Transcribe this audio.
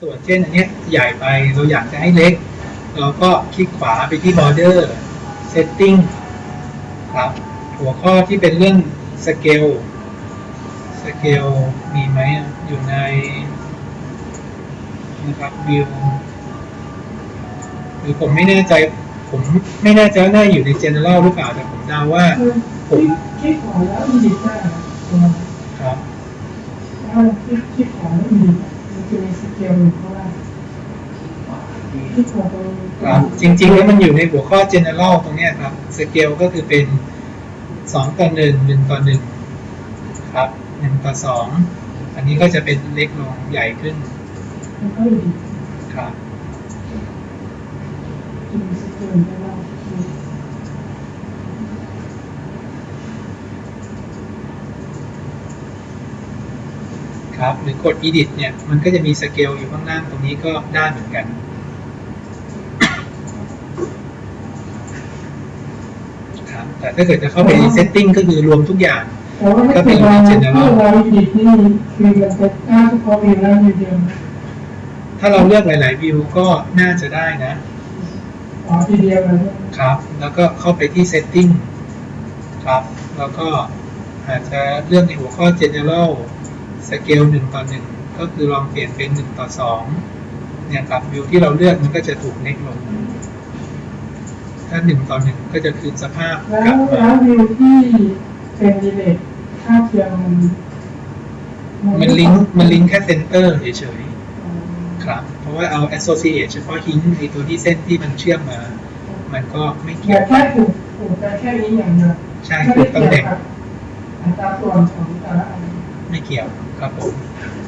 ส่วนเช่นอันนี้ใหญ่ไปเราอยากจะให้เล็ก เราก็คลิกขวาไปที่ border setting ครับ หัวข้อที่เป็นเรื่อง scale scale มีไหมอยู่ในนะครับ view หรือผมไม่แน่ใจ ผมไม่แน่ใจว่าน่าอยู่ใน general หรือเปล่าแต่ผมเดาว่าผมคลิกขวาแล้วอีดิทได้ครับครับถ้าคลิกคลิกขวาแล้วอีดิทมันจะมีส เกลอยู่ข้างล่างคลิกขวาตรงครับจริงๆแล้วมันอยู่ในหัวข้อ general ตรงเนี้ยครับ scale ก็คือเป็นสองต่อหนึ่งหนึ่งต่อหนึ่งครับหนึ่งต่อสองอันนี้ก็จะเป็นเล็กลงใหญ่ขึ้นมันก็อีดิทครับจะมีสเกลข้างล่า ครับ หรือกด edit เนี่ย มันก็จะมี scale อยู่ข้างล่างตรงนี้ก็ได้เหมือนกันครับแต่ถ้าเกิดจะเข้าไปใน setting ก็คือรวมทุกอย่างแต่ว่าถ้าเกิดเราถ้าเราอีดิทนี่คือมันจะกล้าเฉพาะวิวแล้ววิวเดียวถ้าเราเลือกหลายๆ view ก็น่าจะได้นะอ๋อทีเดียวเลยครับ แล้วก็เข้าไปที่ setting ครับ แล้วก็อาจจะเลือกในหัวข้อ general scale 1ต่อ1ก็คือลองเปลี่ยนเป็น1ต่อ2เนี่ยครับวิวที่เราเลือกมันก็จะถูกเล็กลง ถ้า1ต่อ1ก็จะคืนสภาพแล้กลัวบมาแล้ววิวที่เป็นดีเลทค่าเทียมมันมันลิงก์มันลิงก์แค่ center เฉยๆครับ เพราะว่าเอา associate เฉพาะ hint ไอตัวที่เส้นที่มันเชื่อมมา มันก็ไม่แบเกี่ยวบแค่ถูกถูกแต่แค่นี้อย่างเดียวใช่ไม่ถูได้กเกี่ตำยวแหน่งกับอัตราส่วน ของแต่ล